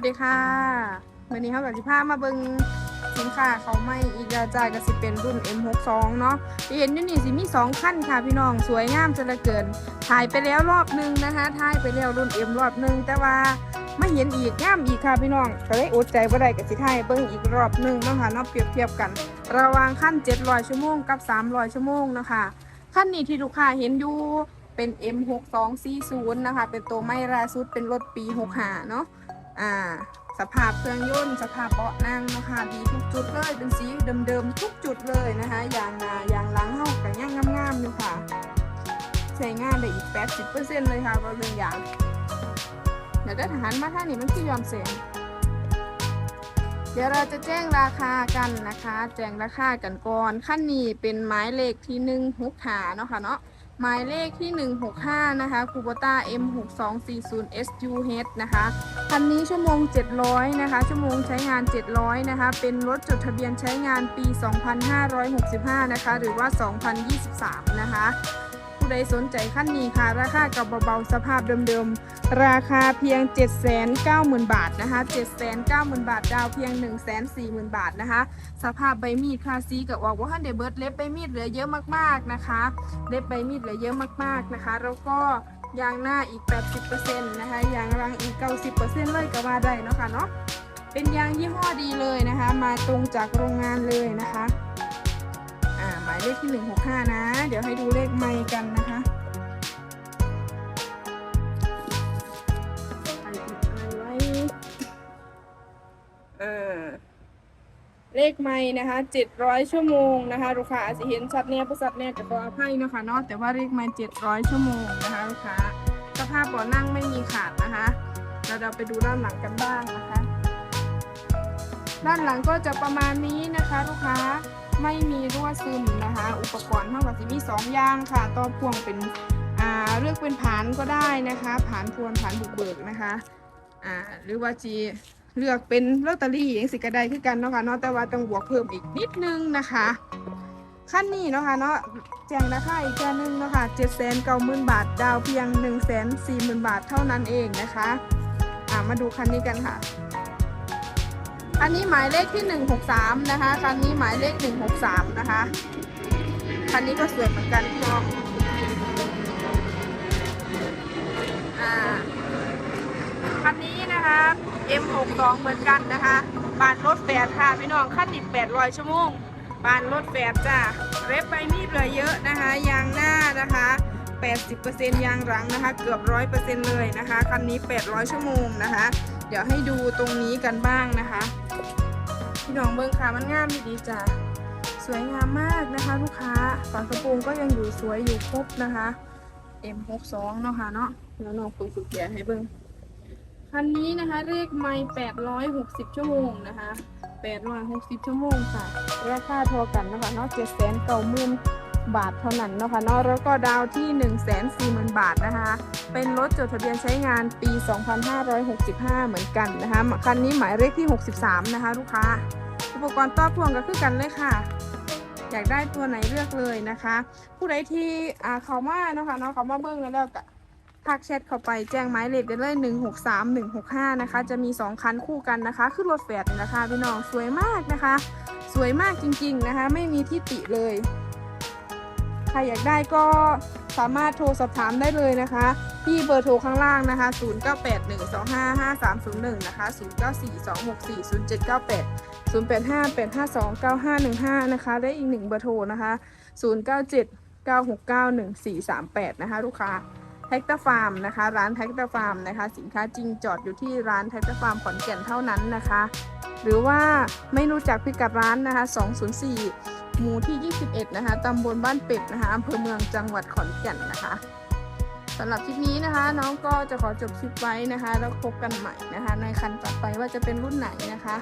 วัสดีค่ะวันนี้เขากับสิพามาเบิงสินค้าเขาไม่อีกแล้วจ้าก็สิเป็นรุ่น M62 เนาะที่เห็นอยู่นี่สิมี 2 ขั้นค่ะพี่น้องสวยงามจะเหละเกิน ถ่ายไปแล้วรอบหนึงนะคะถ่ายไปแล้วรุ่น M รอบหนึง แต่ว่าไม่เห็นอีกงามอีกค่ะพี่น้องก็เลยอดใจบ่ได้กับสิถ่ายเบิ่งอีกรอบหนึงนะคะเนาะเปรียบเทียบกัน ระหว่างขั้น 700 ชั่วโมงกับ 300 ชั่วโมงนะคะขั้นนี้ที่ลูกค้าเห็นอยู่เป็น M6240 นะคะ เป็นตัวไม่ราสุดเป็นรถปี 65 เนาะ อ่า สภาพเครื่องยนต์ สภาพเบาะนั่งนะคะดีทุกจุดเลย เป็นสีเดิมๆทุกจุดเลยนะคะยางนายางหลังเฮากันย่างงามๆอยู่ค่ะ ใช้งานได้อีก 80%เลยค่ะว่าเรื่องยางเดี๋ยวได้ทหารมาท่านี้มันคือยอมเสียงเดี๋ยวเราจะแจ้งราคากันนะคะ แจ้งราคากันก่อนขั้นนี้เป็นหมายเลขที่หนึ่งหกหาเนาะค่ะเนาะ หมายเลขที่ 165 นะคะคูโบต้า M6240 SUH นะคะคันนี้ชั่วโมง 700 นะคะ ชั่วโมงใช้งาน 700 นะคะ เป็นรถจดทะเบียนใช้งานปี 2565 นะคะ หรือว่า 2023 นะคะ ใดสนใจขั้นนี้ค่ะ ราคากับเบาๆสภาพเดิมๆ ราคาเพียง 790,000 บาทนะคะ790,000 บาท ดาวเพียง 140,000 บาทนะคะ สภาพใบมีดคลาซีกับออกว่าฮันเดเบิร์ดเล็บใบมีดเหลือเยอะมากๆนะคะ เล็บใบมีดเหลือเยอะมากๆนะคะ แล้วก็ยางหน้าอีก 80%นะคะยางรังอีก 90%เลยก็ว่าได้เนาะค่ะเนาะเป็นยางยี่ห้อดีเลยนะคะ มาตรงจากโรงงานเลยนะคะ อ่าหมายเลขที่ 165 นะ เดี๋ยวให้ดูเลขไมค์กันนะ เลขไม่นะคะ700ชั่วโมงนะคะลูกค้าอาจจะเห็นชัดเนี่ยประสัดเนี่ยจะขออภัยนะคะเนาะแต่ว่าเลขไม่700ชั่วโมงนะคะลูกค้าสภาพบ่อนั่งไม่มีขาดนะคะเราเราไปดูด้านหลังกันบ้างนะคะ ด้านหลังก็จะประมาณนี้นะคะ ลูกค้าไม่มีรั่วซึมนะคะ อุปกรณ์เท่ากับที่มีสองอย่างค่ะต่อพ่วงเป็นเลือกเป็นผานก็ได้นะคะผานพวนผานบุกเบิกนะคะหรือว่าจี เลือกเป็นลอตเตอรี่อย่างสิกระไดคือกันเนาะค่ะเนาะแต่ว่าต้องบวกเพิ่มอีกนิดนึงนะคะขั้นนี้เนาะค่ะเนาะแจ้งราคาอีกแค่นึงเนาะค่ะเจ็ดแสนเก้าหมื่นบาทดาวเพียงหนึ่งแสนสี่หมื่นบาทเท่านั้นเองนะคะอ่ามาดูคันนี้กันค่ะคันนี้หมายเลขที่หนึ่งหกสามนะคะคันนี้หมายเลขหนึ่งหกสามนะคะคันนี้ก็สวยเหมือนกันพี่น้องอ่าคันนี้นะคะ M62 เหมือนกันนะคะบานรถแปดค่ะพี่น้องขั้นอีก800 ชั่วโมงบานรถแปดจ้าเร็บใบมีดเหลือเยอะนะคะ ยางหน้านะคะ 80%ยางหลังนะคะ เกือบ 100%เลยนะคะคันนี้ 800 ชั่วโมงนะคะ เดี๋ยวให้ดูตรงนี้กันบ้างนะคะ พี่น้องเบิ้งค่ะมันงามดีจ้าสวยงามมากนะคะลูกค้าฝากระโปรงก็ยังอยู่สวยอยู่ครบนะคะ M62 เนาะค่ะเนาะแล้วน้องคุยสุดแก่ให้เบิ้ง คันนี้นะคะเลขไม่860 ชั่วโมงนะคะ860 ชั่วโมงค่ะราคาท่ากันนะคะเนาะ790,000 บาทเท่านั้นนะคะเนาะแล้วก็ดาวที่ 140,000 บาทนะคะ เป็นรถจดทะเบียนใช้งานปี 2565 เหมือนกันนะคะคันนี้หมายเลขที่ 63 นะคะ ลูกค้า อุปกรณ์ต่อพ่วงก็คือกันเลยค่ะอยากได้ตัวไหนเลือกเลยนะคะ ผู้ใดที่อ่าเขามาเนาะค่ะเนาะเขามาเบิ้งแล้วก็ ทักแชทเข้าไปแจ้งหมายเลขได้เลย163 165 นะคะ จะมี 2 คันคู่กันนะคะ ขึ้นรถแฟดนะคะพี่น้องสวยมากนะคะ สวยมากจริงๆนะคะ ไม่มีที่ติเลย ใครอยากได้ก็สามารถโทรสอบถามได้เลยนะคะ ที่เบอร์โทรข้างล่างนะคะ 0981255301 นะคะ 0942640798 0858529515 นะคะ ได้อีกหนึ่งเบอร์โทรนะคะ 0979691438 นะคะ ลูกค้า แท็กเตอร์ฟาร์มนะคะ ร้านแท็กเตอร์ฟาร์มนะคะ สินค้าจริงจอดอยู่ที่ร้านแท็กเตอร์ฟาร์มขอนแก่นเท่านั้นนะคะ หรือว่าไม่รู้จักพิกัดร้านนะคะ 204 หมู่ที่ 21 นะคะตำบลบ้านเป็ดนะคะอำเภอเมืองจังหวัดขอนแก่นนะคะสำหรับคลิปนี้นะคะ น้องก็จะขอจบคลิปไว้นะคะ แล้วพบกันใหม่นะคะ ในคันต่อไปว่าจะเป็นรุ่นไหนนะคะ